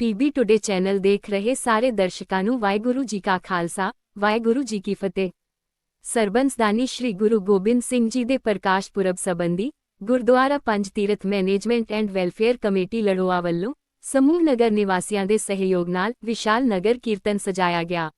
PB today channel ਦੇਖ ਰਹੇ ਸਾਰੇ ਦਰਸ਼ਕਾਂ ਨੂੰ ਵਾਹਿਗੁਰੂ ਜੀ ਕਾ ਖਾਲਸਾ, ਵਾਹਿਗੁਰੂ ਜੀ ਕੀ ਫਤਿਹ। ਸਰਬੰਸਦਾਨੀ ਸ਼੍ਰੀ ਗੁਰੂ ਗੋਬਿੰਦ ਸਿੰਘ ਜੀ ਦੇ ਪ੍ਰਕਾਸ਼ ਪੁਰਬ ਸੰਬੰਧੀ Gurdwara Panj Tirath management and welfare committee Laroa ਵੱਲੋਂ ਸਮੂਹ ਨਗਰ ਨਿਵਾਸੀਆਂ ਦੇ ਸਹਿਯੋਗ ਨਾਲ ਵਿਸ਼ਾਲ ਨਗਰ ਕੀਰਤਨ ਸਜਾਇਆ ਗਿਆ।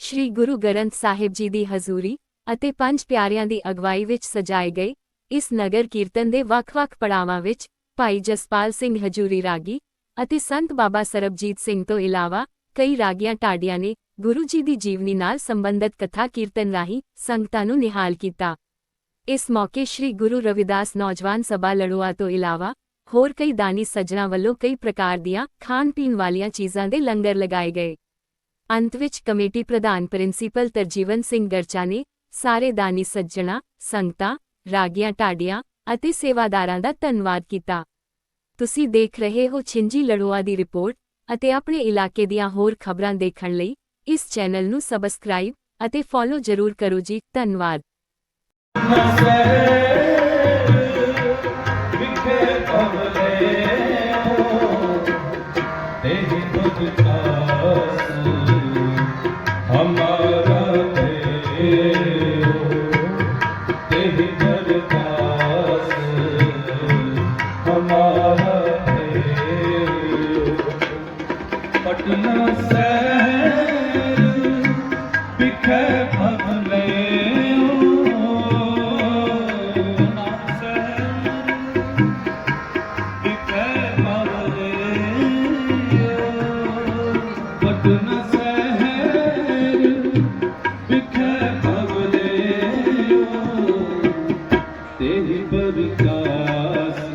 ਸ਼੍ਰੀ ਗੁਰੂ ਗ੍ਰੰਥ ਸਾਹਿਬ ਜੀ ਦੀ ਹਜ਼ੂਰੀ ਅਤੇ ਪੰਜ ਪਿਆਰਿਆਂ ਦੀ ਅਗਵਾਈ ਵਿੱਚ ਸਜਾਏ ਗਏ ਇਸ ਨਗਰ ਕੀਰਤਨ ਦੇ ਵੱਖ-ਵੱਖ ਪੜਾਵਾਂ ਵਿੱਚ ਭਾਈ ਜਸਪਾਲ ਸਿੰਘ ਹਜੂਰੀ ਰਾਗੀ ਅਤੇ ਸੰਤ ਬਾਬਾ ਸਰਬਜੀਤ ਸਿੰਘ ਤੋਂ ਇਲਾਵਾ ਕਈ ਰਾਗੀਆਂ ਢਾਡੀਆਂ ਨੇ ਗੁਰੂ ਜੀ ਦੀ ਜੀਵਨੀ ਨਾਲ ਸੰਬੰਧਿਤ ਕਥਾ ਕੀਰਤਨ ਰਾਹੀਂ ਸੰਗਤਾਂ ਨੂੰ ਨਿਹਾਲ ਕੀਤਾ। ਇਸ ਮੌਕੇ ਸ੍ਰੀ ਗੁਰੂ ਰਵਿਦਾਸ ਨੌਜਵਾਨ ਸਭਾ ਲੜੋਆ ਤੋਂ ਇਲਾਵਾ ਹੋਰ ਕਈ ਦਾਨੀ ਸੱਜਣਾ ਵੱਲੋਂ ਕਈ ਪ੍ਰਕਾਰ ਦੀਆਂ ਖਾਣ ਪੀਣ ਵਾਲੀਆਂ ਚੀਜ਼ਾਂ ਦੇ ਲੰਗਰ ਲਗਾਏ ਗਏ। ਅੰਤ ਵਿੱਚ ਕਮੇਟੀ ਪ੍ਰਧਾਨ ਪ੍ਰਿੰਸੀਪਲ ਤਰਜੀਵਨ ਸਿੰਘ ਗਰਚਾ ਨੇ ਸਾਰੇ ਦਾਨੀ ਸੱਜਣਾ, ਸੰਗਤਾਂ, ਰਾਗੀਆਂ ਢਾਡੀਆਂ ਅਤੇ ਸੇਵਾਦਾਰਾਂ ਦਾ ਧੰਨਵਾਦ ਕੀਤਾ। ਤੁਸੀਂ ਦੇਖ ਰਹੇ ਹੋ ਛਿੰਜੀ ਲੜੋਆ ਦੀ ਰਿਪੋਰਟ ਅਤੇ ਆਪਣੇ ਇਲਾਕੇ ਦੀਆਂ ਹੋਰ ਖਬਰਾਂ ਦੇਖਣ ਲਈ ਇਸ ਚੈਨਲ ਨੂੰ ਸਬਸਕ੍ਰਾਈਬ ਅਤੇ ਫੋਲੋ ਜ਼ਰੂਰ ਕਰੋ ਜੀ, ਧੰਨਵਾਦ। ਪ੍ਰਕਾਸ਼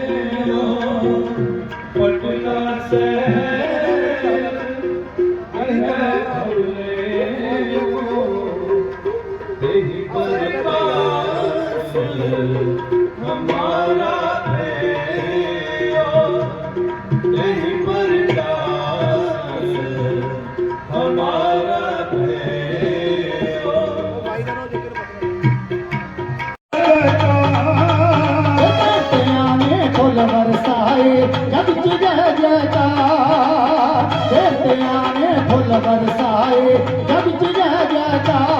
फ बरसाए जब चा